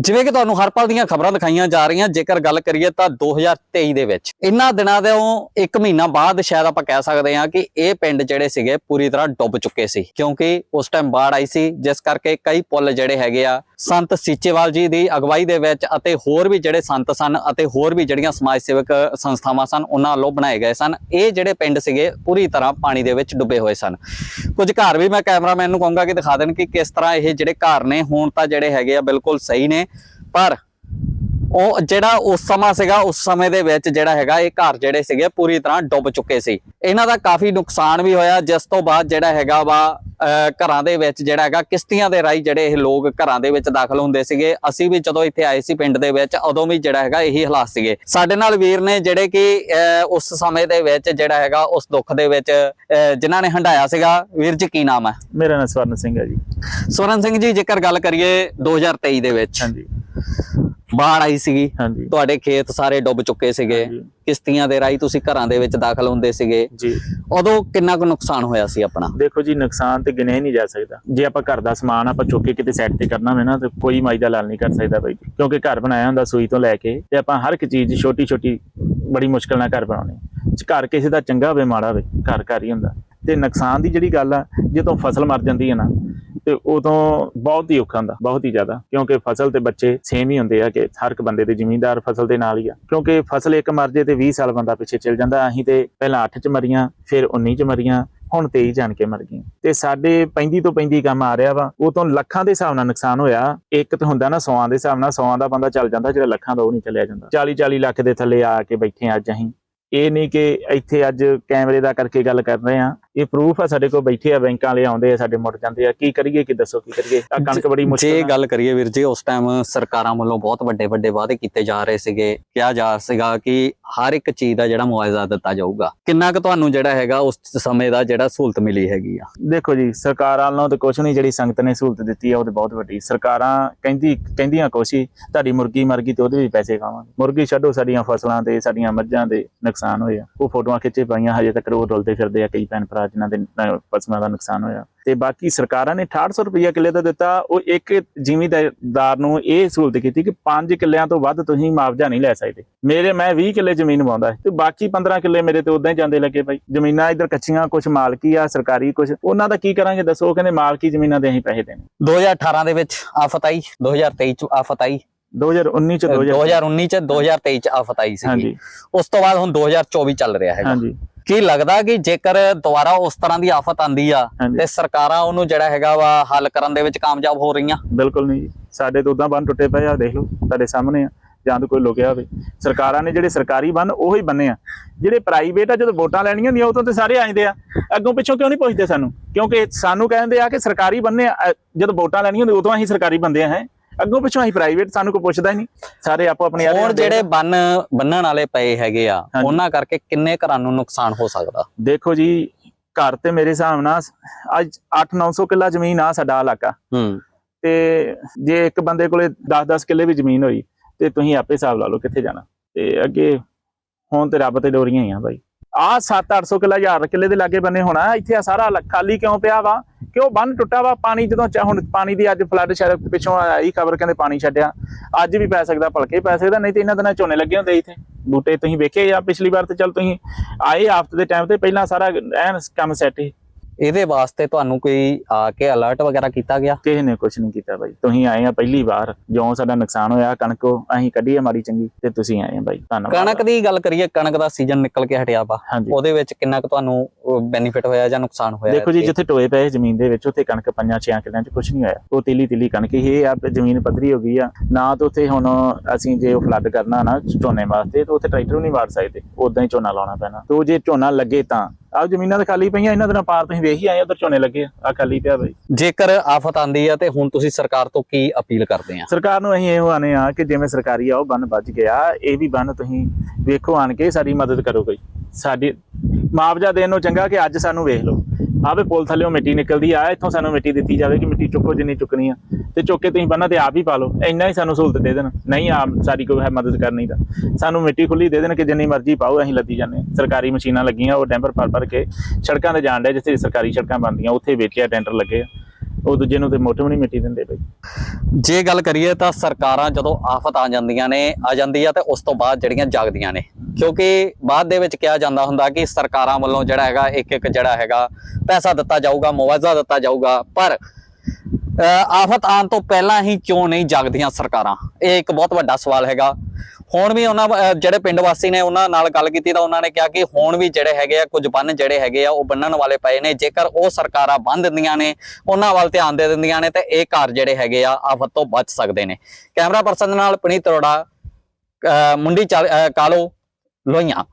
ਜਿਵੇਂ ਕਿ ਤੁਹਾਨੂੰ ਹਰ ਪਲ ਦੀਆਂ ਖਬਰਾਂ ਦਿਖਾਈਆਂ ਜਾ ਰਹੀਆਂ, ਜੇਕਰ ਗੱਲ ਕਰੀਏ ਤਾਂ 2023 ਦੇ ਵਿੱਚ। ਇਹਨਾਂ ਦਿਨਾਂ ਦੇ ਉਹ ਇੱਕ ਮਹੀਨਾ ਬਾਅਦ ਸ਼ਾਇਦ ਆਪਾਂ ਕਹਿ ਸਕਦੇ ਹਾਂ ਕਿ ਇਹ ਪਿੰਡ ਜਿਹੜੇ ਸੀਗੇ ਪੂਰੀ ਤਰ੍ਹਾਂ ਡੁੱਬ ਚੁੱਕੇ ਸੀ। ਕਿਉਂਕਿ ਉਸ ਟਾਈਮ ਬਾੜ ਆਈ ਸੀ, ਜਿਸ ਕਰਕੇ ਕਈ ਪੁੱਲ ਜਿਹੜੇ ਹੈਗੇ ਆ ਸੰਤ ਸੀਚੇਵਾਲ ਜੀ ਦੀ ਅਗਵਾਈ ਦੇ ਵਿੱਚ ਅਤੇ ਹੋਰ ਵੀ ਜਿਹੜੇ ਸੰਤ ਸਨ ਅਤੇ ਹੋਰ ਵੀ ਜਿਹੜੀਆਂ ਸਮਾਜ ਸੇਵਕ ਸੰਸਥਾਵਾਂ ਸਨ, ਉਹਨਾਂ ਵੱਲੋਂ ਬਣਾਏ ਗਏ ਸਨ। ਇਹ ਜਿਹੜੇ ਪਿੰਡ ਸੀਗੇ, ਪੂਰੀ ਤਰ੍ਹਾਂ ਪਾਣੀ ਦੇ ਵਿੱਚ ਡੁੱਬੇ ਹੋਏ ਸਨ। ਕੁਝ ਘਰ ਵੀ ਮੈਂ ਕੈਮਰਾਮੈਨ ਨੂੰ ਕਹੂੰਗਾ ਕਿ ਦਿਖਾ ਦੇਣ ਕਿ ਕਿਸ ਤਰ੍ਹਾਂ ਇਹ ਜਿਹੜੇ ਘਰ ਨੇ, ਹੁਣ ਤਾਂ ਜਿਹੜੇ ਹੈਗੇ ਆ ਬਿਲਕੁਲ ਸਹੀ ਨੇ। ਪਰ ਉਹ ਜਿਹੜਾ ਉਸ ਸਮਾਂ ਸੀਗਾ, ਉਸ ਸਮੇਂ ਦੇ ਵਿੱਚ ਜਿਹੜਾ ਹੈਗਾ, ਇਹ ਘਰ ਜਿਹੜੇ ਸੀਗੇ, ਪੂਰੀ ਤਰ੍ਹਾਂ ਡੁੱਬ ਚੁੱਕੇ ਸੀ। ਇਹਨਾਂ ਦਾ ਕਾਫੀ ਨੁਕਸਾਨ ਵੀ ਹੋਇਆ। ਜਿਸ ਤੋਂ ਬਾਅਦ ਜਿਹੜਾ ਹੈਗਾ ਵਾ ਘਰਾਂ ਦੇ ਵਿੱਚ ਜਿਹੜਾ ਹੈਗਾ ਕਿਸ਼ਤੀਆਂ ਦੇ ਰਾਹੀਂ ਜਿਹੜੇ ਇਹ ਲੋਕ ਘਰਾਂ ਦੇ ਵਿੱਚ ਦਾਖਲ ਹੁੰਦੇ ਸੀਗੇ। ਅਸੀਂ ਵੀ ਜਦੋਂ ਇੱਥੇ ਆਏ ਸੀ ਪਿੰਡ ਦੇ ਵਿੱਚ ਉਦੋਂ ਵੀ ਜਿਹੜਾ ਹੈਗਾ ਇਹੀ ਹਾਲਾਤ ਸੀਗੇ। ਸਾਡੇ ਨਾਲ ਵੀਰ ਨੇ ਜਿਹੜੇ ਕਿ ਉਸ ਸਮੇਂ ਦੇ ਵਿੱਚ ਜਿਹੜਾ ਹੈਗਾ ਉਸ ਦੁੱਖ ਦੇ ਵਿੱਚ ਜਿਨ੍ਹਾਂ ਨੇ ਹੰਡਾਇਆ ਸੀਗਾ। ਵੀਰ ਜੀ ਕੀ ਨਾਮ ਹੈ? ਮੇਰਾ ਨਾਮ ਸਵਰਨ ਸਿੰਘ ਹੈ ਜੀ। ਸਵਰਨ ਸਿੰਘ ਜੀ ਜੇਕਰ ਗੱਲ ਕਰੀਏ 2023 ਦੇ ਵਿੱਚ। ਹਾਂਜੀ। ਬਾੜ ਆਈ ਸੀਗੀ। ਹਾਂਜੀ। ਤੁਹਾਡੇ ਖੇਤ ਸਾਰੇ ਡੁੱਬ ਚੁੱਕੇ ਸੀਗੇ। ਕਿਸ਼ਤੀਆਂ ਦੇ ਰਾਹੀਂ ਤੁਸੀਂ ਘਰਾਂ ਦੇ ਵਿੱਚ ਦਾਖਲ ਹੁੰਦੇ ਸੀਗੇ। ਜੀ। ਉਦੋਂ ਕਿੰਨਾ ਕੁ ਨੁਕਸਾਨ ਹੋਇਆ ਸੀ ਆਪਣਾ? ਦੇਖੋ ਜੀ ਨੁਕਸਾਨ ਤੇ ਗਿਣਿਆ ਨਹੀਂ ਜਾ ਸਕਦਾ। ਜੇ ਆਪਾਂ ਘਰ ਦਾ ਸਮਾਨ ਆਪਾਂ ਚੁੱਕ ਕੇ ਕਿਤੇ ਸਾਈਡ ਤੇ ਕਰਨਾ ਹੋਵੇ ਨਾ ਤੇ ਕੋਈ ਮਾਈ ਦਾ ਲਾਲ ਨਹੀਂ ਕਰ ਸਕਦਾ ਬਾਈ। ਕਿਉਂਕਿ ਘਰ ਬਣਾਇਆ ਹੁੰਦਾ ਸੂਈ ਤੋਂ ਲੈ ਕੇ ਤੇ ਆਪਾਂ ਹਰ ਇੱਕ ਚੀਜ਼ ਛੋਟੀ ਛੋਟੀ ਬੜੀ ਮੁਸ਼ਕਲ ਨਾਲ ਘਰ ਬਣਾਉਣੇ। ਘਰ ਕਿਸੇ ਦਾ ਚੰਗਾ ਹੋਵੇ ਮਾੜਾ ਹੋਵੇ ਘਰ ਘਰ ਹੀ ਹੁੰਦਾ। ਤੇ ਨੁਕਸਾਨ ਦੀ ਜਿਹੜੀ ਗੱਲ ਆ ਜਦੋਂ ਫਸਲ ਮਰ ਜਾਂਦੀ ਹੈ ਨਾ ਤੇ ਉਦੋਂ ਬਹੁਤ ਹੀ ਔਖਾ ਹੁੰਦਾ, ਬਹੁਤ ਹੀ ਜ਼ਿਆਦਾ, ਕਿਉਂਕਿ ਫਸਲ ਤੇ ਬੱਚੇ ਸੇਮ ਹੀ ਹੁੰਦੇ ਆ ਕਿ ਹਰ ਇੱਕ ਬੰਦੇ ਦੇ ਜ਼ਿਮੀਂਦਾਰ ਫਸਲ ਦੇ ਨਾਲ ਹੀ ਆ। ਕਿਉਂਕਿ ਫਸਲ ਇੱਕ ਮਰ ਜੇ ਤੇ 20 ਸਾਲ ਬੰਦਾ ਪਿੱਛੇ ਚੱਲ ਜਾਂਦਾ, ਅਸੀਂ ਤੇ ਪਹਿਲਾਂ 8 ਚ ਮਰੀਆਂ, ਫਿਰ 19 ਚ ਮਰੀਆਂ, ਹੁਣ 23 ਜਾਣ ਕੇ ਮਰ ਗਈਆਂ। ਤੇ ਸਾਡੇ 35 ਤੋਂ 35 ਕੰਮ ਆ ਰਿਹਾ ਵਾ ਉਹ ਤੋਂ ਲੱਖਾਂ ਦੇ ਹਿਸਾਬ ਨਾਲ ਨੁਕਸਾਨ ਹੋਇਆ। ਇੱਕ ਤਾਂ ਹੁੰਦਾ ਨਾ ਸੌਆਂ ਦੇ ਹਿਸਾਬ ਨਾਲ, ਸੌਆਂ ਦਾ ਬੰਦਾ ਚੱਲ ਜਾਂਦਾ, ਜਿਹੜਾ ਲੱਖਾਂ ਦਾ ਉਹ ਨਹੀਂ ਚੱਲਿਆ ਜਾਂਦਾ। 40 40 ਲੱਖ ਦੇ ਥੱਲੇ ਆ ਕੇ ਬੈਠੇ ਅੱਜ ਅਸੀਂ। ਇਹ ਨਹੀਂ ਕਿ ਇੱਥੇ ਅੱਜ ਕੈਮਰੇ ਦਾ ਕਰਕੇ ਗੱਲ ਕਰ ਰਹੇ ਆ। ਇਹ ਪ੍ਰੂਫ ਆ ਸਾਡੇ ਕੋਲ ਬੈਠੇ ਆ ਬੈਂਕਾਂ ਵਾਲੇ ਆਉਂਦੇ ਆ ਸਾਡੇ ਮੁੜ ਜਾਂਦੇ ਆ। ਕੀ ਕਰੀਏ ਕਿ ਦੱਸੋ ਕੀ ਕਰੀਏ? ਆ ਕਣਕ ਬੜੀ ਮੁਸ਼ਕਲ ਜੇ ਗੱਲ ਕਰੀਏ ਵੀਰ ਜੀ ਉਸ ਟਾਈਮ ਸਰਕਾਰਾਂ ਵੱਲੋਂ ਬਹੁਤ ਵੱਡੇ ਵੱਡੇ ਵਾਅਦੇ ਕੀਤੇ ਜਾ ਰਹੇ ਸੀਗੇ। ਕਿਹਾ ਜਾ ਸੀਗਾ ਕਿ ਹਰ ਇੱਕ ਚੀਜ਼ ਦਾ ਜਿਹੜਾ ਮੁਆਵਜ਼ਾ ਦਿੱਤਾ ਜਾਊਗਾ। ਕਿੰਨਾ ਕੁ ਤੁਹਾਨੂੰ ਜਿਹੜਾ ਹੈਗਾ ਉਸ ਸਮੇਂ ਦਾ ਜਿਹੜਾ ਸਹੂਲਤ ਮਿਲੀ ਹੈਗੀ ਆ? ਦੇਖੋ ਜੀ ਸਰਕਾਰਾਂ ਵੱਲੋਂ ਤੇ ਕੁਛ ਨਹੀਂ ਜਿਹੜੀ ਸੰਗਤ ਨੇ ਸਹੂਲਤ ਦਿੱਤੀ ਆ ਉਹ ਤੇ ਬਹੁਤ ਵੱਡੀ। ਸਰਕਾਰਾਂ ਕਹਿੰਦੀ ਕਹਿੰਦੀਆਂ ਕੁਛ ਹੀ ਤੁਹਾਡੀ ਮੁਰਗੀ ਮਰ ਗਈ ਤੇ ਉਹਦੇ ਵੀ ਪੈਸੇ ਖਾਵਾਂਗੇ। ਮੁਰਗੀ ਛੱਡੋ ਸਾਡੀਆਂ ਫਸਲਾਂ ਤੇ ਸਾਡੀਆਂ ਮੱਝਾਂ ਦੇ ਨੁਕਸਾਨ ਹੋਏ ਆ ਉਹ ਫੋਟੋਆਂ ਖਿੱਚੇ ਪਾਈਆਂ ਹਜੇ ਤੱਕ ਉਹ ਰੁਲਦੇ ਫਿਰਦੇ ਆ ਕਈ ਭੈਣ ਭਰਾ ਜਿਨ੍ਹਾਂ ਦੇ ਅਹ, ਫਸਲਾਂ ਦਾ ਨੁਕਸਾਨ ਹੋਇਆ। ਤੇ ਬਾਕੀ ਸਰਕਾਰਾਂ ਨੇ 6800 ਰੁਪਈਆ ਕਿੱਲੇ ਦਾ ਦਿੱਤਾ। ਉਹ ਇੱਕ ਜ਼ਿਮੀਂਦਾਰ ਨੂੰ ਇਹ ਸਹੂਲਤ ਕੀਤੀ ਕਿ 5 ਕਿੱਲਿਆਂ ਤੋਂ ਵੱਧ ਤੁਸੀਂ ਮੁਆਵਜ਼ਾ ਨਹੀਂ ਲੈ ਸਕਦੇ। ਮੇਰੇ ਮੈਂ 20 ਕਿੱਲੇ ਜ਼ਮੀਨ ਵਾਉਂਦਾ ਤੇ ਬਾਕੀ 15 ਕਿੱਲੇ ਮੇਰੇ ਤੇ ਉਦਾਂ ਹੀ ਜਾਂਦੇ ਲੱਗੇ ਭਾਈ। ਜ਼ਮੀਨਾਂ ਇੱਧਰ ਕੱਚੀਆਂ ਕੁਝ ਮਾਲਕੀ ਆ ਸਰਕਾਰੀ ਕੁਝ ਉਹਨਾਂ ਦਾ ਕੀ ਕਰਾਂਗੇ ਦੱਸੋ? ਉਹ ਕਹਿੰਦੇ ਮਾਲਕੀ ਜ਼ਮੀਨਾਂ ਦੇ ਅਸੀਂ ਪੈਸੇ ਦੇਣੇ। 2018 ਦੇ ਵਿੱਚ ਆਫਤ ਆਈ 2023 ਚ ਆਫਤ ਆਈ 2019 ਚ 2000 2019 ਚ 2023 ਚ ਆਫਤ ਆਈ ਸੀ ਹਾਂਜੀ। ਉਸ ਤੋਂ ਬਾਅਦ ਹੁਣ 2024 ਚੱਲ ਰਿਹਾ ਹੈਗਾ। ਹਾਂਜੀ। ਕੀ ਲੱਗਦਾ ਕਿ ਜੇਕਰ ਦੁਬਾਰਾ ਉਸ ਤਰ੍ਹਾਂ ਦੀ ਆਫਤ ਆਂਦੀ ਆ। ਤੇ ਸਰਕਾਰਾਂ ਉਹਨੂੰ ਜਿਹੜਾ ਹੈਗਾ ਵਾ ਹੱਲ ਕਰਨ ਦੇ ਵਿੱਚ ਕਾਮਯਾਬ ਹੋ ਰਹੀਆਂ। ਬਿਲਕੁਲ ਨਹੀਂ ਜੀ। ਸਾਡੇ ਤੋਂ ਉਦਾਂ ਬੰਨ ਟੁੱਟੇ ਪਏ ਆ ਦੇਖ ਲਓ ਤੁਹਾਡੇ ਸਾਹਮਣੇ ਆ ਜਾਂ ਤਾਂ ਕੋਈ ਲੁਕਿਆ ਹੋਵੇ। ਸਰਕਾਰਾਂ ਨੇ ਜਿਹੜੇ ਸਰਕਾਰੀ ਬੰਨ ਉਹੀ ਬੰਨੇ ਆ। ਜਿਹੜੇ ਪ੍ਰਾਈਵੇਟ ਆ ਜਦੋਂ ਵੋਟਾਂ ਲੈਣੀਆਂ ਹੁੰਦੀਆਂ ਉਦੋਂ ਤੇ ਸਾਰੇ ਆ ਜਾਂਦੇ ਆ। ਅੱਗੋਂ ਪਿੱਛੋਂ ਕਿਉਂ ਨਹੀਂ ਪੁੱਛਦੇ ਸਾਨੂੰ? ਕਿਉਂਕਿ ਸਾਨੂੰ ਕਹਿੰਦੇ ਆ ਕਿ ਸਰਕਾਰੀ ਬੰਨੇ ਜਦੋਂ ਵੋਟਾਂ ਲੈਣੀਆਂ ਹੁੰਦੀਆਂ ਉਦੋਂ ਅਸੀਂ ਸਰਕਾਰੀ ਬੰਦੇ ਆ ਹੈ। ਅੱਗੋਂ ਪਿੱਛੋਂ ਅਸੀਂ ਪ੍ਰਾਈਵੇਟ ਸਾਨੂੰ ਕੋਈ ਪੁੱਛਦਾ ਹੀ ਨਹੀਂ। ਸਾਰੇ ਆਪੋ ਆਪਣੀ ਹੁੰਦੇ ਆ। ਜਿਹੜੇ ਬੰਨ ਬੰਨਣ ਵਾਲੇ ਪਏ ਹੈਗੇ ਆ। ਉਹਨਾਂ ਕਰਕੇ ਕਿੰਨੇ ਘਰਾਂ ਨੂੰ ਨੁਕਸਾਨ ਹੋ ਸਕਦਾ? ਦੇਖੋ ਜੀ ਘਰ ਤੇ ਮੇਰੇ ਹਿਸਾਬ ਨਾਲ ਅੱਜ 8-900 ਕਿੱਲਾ ਜ਼ਮੀਨ ਆ ਸਾਡਾ ਇਲਾਕਾ। ਹੂੰ। ਤੇ ਜੇ ਇੱਕ ਬੰਦੇ ਕੋਲੇ 10-10 ਕਿੱਲੇ ਵੀ ਜ਼ਮੀਨ ਹੋਈ ਤੇ ਤੁਸੀਂ ਆਪੇ ਹਿਸਾਬ ਲਾ ਲਓ ਕਿੱਥੇ ਜਾਣਾ। ਤੇ ਅੱਗੇ ਹੁਣ ਤੇ ਰੱਬ ਤੇ ਡੋਰੀਆਂ ਹੀ ਆ ਬਾਈ। ਆ 7-800 ਕਿੱਲਾ ਹਜ਼ਾਰ ਕਿੱਲੇ ਦੇ ਲਾਗੇ ਬੰਨੇ ਹੋਣਾ, ਇੱਥੇ ਆ ਸਾਰਾ ਖਾਲੀ ਕਿਉਂ ਪਿਆ ਵਾ? ਕਿਉਂ ਬੰਨ ਟੁੱਟਾ ਵਾ? ਪਾਣੀ ਜਦੋਂ ਚਾ ਹੁਣ ਪਾਣੀ ਦੀ ਅੱਜ ਫਲੱਡ ਸ਼ਾਇਦ ਪਿੱਛੋਂ ਆਈ ਖਬਰ ਕਹਿੰਦੇ ਪਾਣੀ ਛੱਡਿਆ। ਅੱਜ ਵੀ ਪੈ ਸਕਦਾ, ਭਲਕੇ ਪੈ ਸਕਦਾ, ਨਹੀਂ ਤੇ ਇਹਨਾਂ ਦਿਨਾਂ ਝੋਨੇ ਲੱਗੇ ਹੁੰਦੇ ਇੱਥੇ। ਬੂਟੇ ਤੁਸੀਂ ਵੇਖੇ ਆ ਪਿਛਲੀ ਵਾਰ ਤੇ ਚੱਲ ਤੁਸੀਂ ਆਏ ਆਫ਼ਤ ਦੇ ਟਾਈਮ ਤੇ ਪਹਿਲਾਂ ਸਾਰਾ ਐਨ ਕੰਮ ਸੈੱਟ ਸੀ। ਇਹਦੇ ਵਾਸਤੇ ਤੁਹਾਨੂੰ ਕੋਈ ਆ ਕੇ ਅਲਰਟ ਵਗੈਰਾ ਕੀਤਾ ਗਿਆ? ਕਿਸੇ ਨੇ ਕੁਝ ਨਹੀਂ ਕੀਤਾ ਬਾਈ। ਤੁਸੀਂ ਆਏ ਆ ਪਹਿਲੀ ਵਾਰ ਜਿਉਂ ਸਾਡਾ ਨੁਕਸਾਨ ਹੋਇਆ ਕਣਕੋ ਅਸੀਂ ਕੱਢੀ ਆ ਮਾੜੀ ਚੰਗੀ ਤੇ ਤੁਸੀਂ ਆਏ ਆ ਬਾਈ। ਧੰਨਵਾਦ। ਕਣਕ ਦੀ ਗੱਲ ਕਰੀਏ ਕਣਕ ਦਾ ਸੀਜ਼ਨ ਨਿਕਲ ਕੇ ਹਟਿਆ ਵਾ। ਉਹਦੇ ਵਿੱਚ ਕਿੰਨਾ ਕੁ ਤੁਹਾਨੂੰ ਬੈਨੀਫਿਟ ਹੋਇਆ ਜਾਂ ਨੁਕਸਾਨ ਹੋਇਆ ਦੇਖੋ ਜੀ? ਜਿੱਥੇ ਟੋਏ ਪਏ ਜ਼ਮੀਨ ਦੇ ਵਿੱਚ ਉੱਥੇ ਕਣਕ ਪੰਜਾਂ ਛਿਆਂ ਕਿੱਲਿਆਂ 'ਚ ਕੁਝ ਨਹੀਂ ਹੋਇਆ। ਉਹ ਤੀਲੀ ਤੀਲੀ ਕਣਕ ਹੀ ਆ ਜ਼ਮੀਨ ਪੱਧਰੀ ਹੋ ਗਈ ਆ। ਨਾ ਤਾਂ ਉੱਥੇ ਹੁਣ ਅਸੀਂ ਜੇ ਉਹ ਫਲੱਡ ਕਰਨਾ ਨਾ ਝੋਨੇ ਵਾਸਤੇ ਤਾਂ ਉੱਥੇ ਟਰੈਕਟਰ ਵੀ ਨਹੀਂ ਵਾੜ ਸਕਦੇ। ਉਦਾਂ ਹੀ ਝੋਨਾ ਲਾਉਣਾ ਪੈਣਾ। ਤੇ ਉਹ ਜੇ ਝੋਨਾ ਲੱਗੇ ਤਾਂ ਆਹ ਜ਼ਮੀਨਾਂ ਤਾਂ ਖਾਲੀ ਪਈਆਂ ਇਹਨਾਂ ਦਿਨਾਂ ਪਾਰ ਤੁਸੀਂ ਵੇਖ ਹੀ ਆਏ ਉਧਰ ਝੋਨੇ ਲੱਗੇ ਆ ਆਹ ਖਾਲੀ ਪਿਆ ਬਈ। ਜੇਕਰ ਆਫਤ ਆਂਦੀ ਆ ਤੇ ਹੁਣ ਤੁਸੀਂ ਸਰਕਾਰ ਤੋਂ ਕੀ ਅਪੀਲ ਕਰਦੇ ਆ? ਸਰਕਾਰ ਨੂੰ ਅਸੀਂ ਇਹੋ ਆਨੇ ਆ ਕਿ ਜਿਵੇਂ ਸਰਕਾਰੀ ਆ ਉਹ ਬੰਨ ਵੱਜ ਗਿਆ ਇਹ ਵੀ ਬੰਨ ਤੁਸੀਂ ਵੇਖੋ ਆਣ ਕੇ ਸਾਡੀ ਮਦਦ ਕਰੋ ਕੋਈ ਸਾਡੀ ਮੁਆਵਜ਼ਾ ਦੇਣ ਨੂੰ ਚੰਗਾ ਕਿ ਅੱਜ ਸਾਨੂੰ ਵੇਖ ਲਓ। ਆਵੇ ਪੁਲ ਥੱਲੇੋਂ ਮਿੱਟੀ ਨਿਕਲਦੀ ਆ ਇੱਥੋਂ ਸਾਨੂੰ ਮਿੱਟੀ ਦਿੱਤੀ ਜਾਵੇ ਕਿ ਮਿੱਟੀ ਚੁੱਕੋ ਜਿੰਨੀ ਚੁੱਕਣੀ ਆ। ਤੇ ਚੁੱਕ ਕੇ ਤੁਸੀਂ ਬੰਨਾਂ ਤੇ ਆਪ ਹੀ ਪਾ ਲਓ। ਇੰਨਾ ਹੀ ਸਾਨੂੰ ਸਹੂਲਤ ਦੇ ਦੇਣ। ਨਹੀਂ ਆਪ ਸਾਡੀ ਕੋਈ ਹੈ ਮਦਦ ਕਰਨੀ ਤਾਂ। ਸਾਨੂੰ ਮਿੱਟੀ ਖੁੱਲੀ ਦੇ ਦੇਣ ਕਿ ਜਿੰਨੀ ਮਰਜ਼ੀ ਪਾਓ, ਅਸੀਂ ਲੱਦੀ ਜਾਂਦੇ ਸਰਕਾਰੀ ਮਸ਼ੀਨਾਂ ਲੱਗੀਆਂ, ਉਹ ਡੈਂਪਰ ਭਰ ਭਰ ਕੇ ਸੜਕਾਂ ਤੇ ਜਾਣ ਡਿਆ ਜਿੱਥੇ ਸਰਕਾਰੀ ਸੜਕਾਂ ਬਣਦੀਆਂ, ਉੱਥੇ ਵੇਚਿਆ ਟੈਂਡਰ ਲੱਗੇ ਆ। ਉਹ ਦੂਜੇ ਨੂੰ ਤੇ ਮੋਟੇ ਵੀ ਨਹੀਂ ਮਿੱਟੀ ਦਿੰਦੇ ਬਈ। ਜੇ ਗੱਲ ਕਰੀਏ ਤਾਂ ਸਰਕਾਰਾਂ ਜਦੋਂ ਆਫਤ ਆ ਜਾਂਦੀਆਂ ਨੇ, ਆ ਜਾਂਦੀ ਆ ਤੇ ਉਸ ਤੋਂ ਬਾਅਦ ਜਿਹੜੀਆਂ ਜਾਗਦੀਆਂ ਨੇ। ਕਿਉਂਕਿ ਬਾਅਦ ਦੇ ਵਿੱਚ ਕਿਹਾ ਜਾਂਦਾ ਹੁੰਦਾ ਕਿ ਸਰਕਾਰਾਂ ਵੱਲੋਂ ਜਿਹੜਾ ਹੈਗਾ ਇੱਕ ਇੱਕ ਜਿਹੜਾ ਹੈਗਾ, ਪੈਸਾ ਦਿੱਤਾ ਜਾਊਗਾ, ਮੁਆਵਜ਼ਾ ਦਿੱਤਾ ਜਾਊਗਾ। ਪਰ ਆਫਤ ਆਉਣ ਤੋਂ ਪਹਿਲਾਂ ਹੀ ਕਿਉਂ ਨਹੀਂ ਜਾਗਦੀਆਂ ਸਰਕਾਰਾਂ? ਇਹ ਇੱਕ ਬਹੁਤ ਵੱਡਾ ਸਵਾਲ ਹੈਗਾ। ਹੁਣ ਵੀ ਉਹਨਾਂ ਜਿਹੜੇ ਪਿੰਡ ਵਾਸੀ ਨੇ ਉਹਨਾਂ ਨਾਲ ਗੱਲ ਕੀਤੀ ਤਾਂ ਉਹਨਾਂ ਨੇ ਕਿਹਾ ਕਿ ਹੁਣ ਵੀ ਜਿਹੜੇ ਹੈਗੇ ਆ, ਕੁਝ ਬੰਨ ਜਿਹੜੇ ਹੈਗੇ ਆ, ਉਹ ਬੰਨਣ ਵਾਲੇ ਪਏ ਨੇ। ਜੇਕਰ ਉਹ ਸਰਕਾਰਾਂ ਬੰਨ ਦਿੰਦੀਆਂ ਨੇ, ਉਹਨਾਂ ਵੱਲ ਧਿਆਨ ਦੇ ਦਿੰਦੀਆਂ ਨੇ, ਤੇ ਇਹ ਘਰ ਜਿਹੜੇ ਹੈਗੇ ਆ, ਆਫਤ ਤੋਂ ਬਚ ਸਕਦੇ ਨੇ। ਕੈਮਰਾ ਪਰਸਨ ਦੇ ਨਾਲ ਪਨੀਤ ਅਰੋੜਾ ਮੁੰਡੀ ਚਾਲ- ਕਾਲੋ, ਲੋਹੀਆਂ।